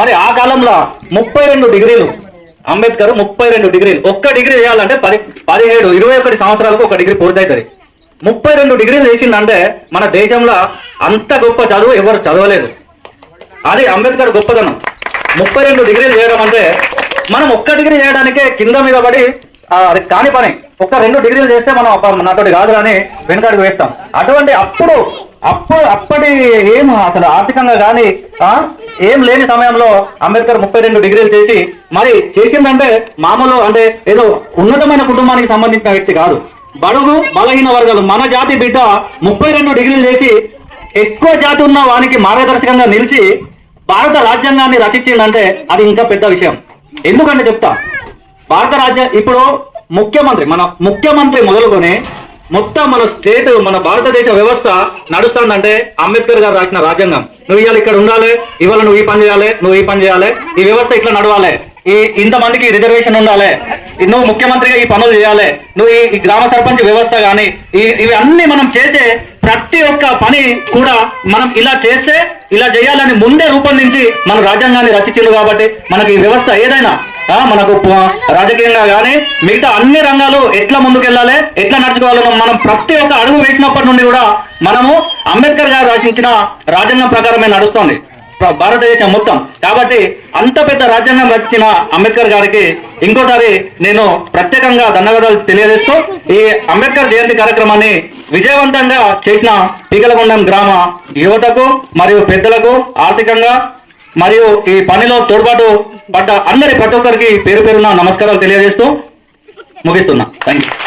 మరి ఆ కాలంలో ముప్పై రెండు డిగ్రీలు అంబేద్కర్ ముప్పై రెండు డిగ్రీలు. ఒక్క డిగ్రీ చేయాలంటే పది పదిహేడు ఇరవై ఒకటి సంవత్సరాలకు ఒక డిగ్రీ పూర్తవుతుంది. ముప్పై రెండు డిగ్రీలు చేసిందంటే మన దేశంలో అంత గొప్ప చదువు ఎవరు చదవలేదు. అది అంబేద్కర్ గొప్పదనం ముప్పై రెండు డిగ్రీలు చేయడం అంటే మనం ఒక్క డిగ్రీ చేయడానికే కింద మీద పడి అది కాని పని. ఒక్క రెండు డిగ్రీలు చేస్తే మనం నాతోటి కాదు అని వెనుకడికి వేస్తాం. అటువంటి అప్పుడు అప్పుడు అప్పటి ఏం అసలు ఆర్థికంగా కానీ ఏం లేని సమయంలో అంబేద్కర్ ముప్పై రెండు డిగ్రీలు చేసి మరి చేసిందంటే మామూలు అంటే ఏదో ఉన్నతమైన కుటుంబానికి సంబంధించిన వ్యక్తి కాదు. బడుగు బలహీన వర్గాలు మన జాతి బిడ్డ ముప్పై రెండు డిగ్రీలు చేసి ఎక్కువ జాతి ఉన్న వానికి మార్గదర్శకంగా నిలిచి భారత రాజ్యాంగాన్ని రచించిందంటే అది ఇంకా పెద్ద విషయం. ఎందుకంటే చెప్తా భారత రాజ్య ఇప్పుడు ముఖ్యమంత్రి మన ముఖ్యమంత్రి మొదలుకొని మొత్తం మన స్టేట్ మన భారతదేశ వ్యవస్థ నడుస్తుందంటే అంబేద్కర్ గారు రాసిన రాజ్యాంగం. నువ్వు ఇవాళ ఇక్కడ ఉండాలి ఇవాళ నువ్వు ఈ పని చేయాలి నువ్వు ఈ పని చేయాలి ఈ వ్యవస్థ ఇట్లా నడవాలి. ఈ ఇంతమందికి రిజర్వేషన్ ఉండాలి నువ్వు ముఖ్యమంత్రిగా ఈ పనులు చేయాలి నువ్వు ఈ గ్రామ సర్పంచ్ వ్యవస్థ కానీ ఇవి అన్ని మనం చేసే ప్రతి ఒక్క పని కూడా మనం ఇలా చేస్తే ఇలా చేయాలని ముందే రూపొందించి మన రాజ్యాంగాన్ని రచించారు కాబట్టి మనకి ఈ వ్యవస్థ ఏదైనా మనకు రాజకీయంగా కానీ మిగతా అన్ని రంగాలు ఎట్లా ముందుకెళ్ళాలి ఎట్లా నడుచుకోవాలో మనం ప్రతి ఒక్క అడుగు వేసినప్పటి నుండి కూడా మనము అంబేద్కర్ గారు రచించిన రాజ్యాంగం ప్రకారమే నడుస్తోంది. భారతదేశం మొత్తం. కాబట్టి అంత పెద్ద రాజ్యాంగం రచించిన అంబేద్కర్ గారికి ఇంకోసారి నేను ప్రత్యేకంగా ధన్యవాదాలు తెలియజేస్తూ ఈ అంబేద్కర్ జయంతి కార్యక్రమాన్ని విజయవంతంగా చేసిన పీకలగొండం గ్రామ యువతకు మరియు పెద్దలకు ఆర్థికంగా మరియు ఈ పనిలో తోడ్పాటు పడ్డ అందరి ప్రతి ఒక్కరికి పేరు పేరున నమస్కారాలు తెలియజేస్తూ ముగిస్తున్నా. Thank you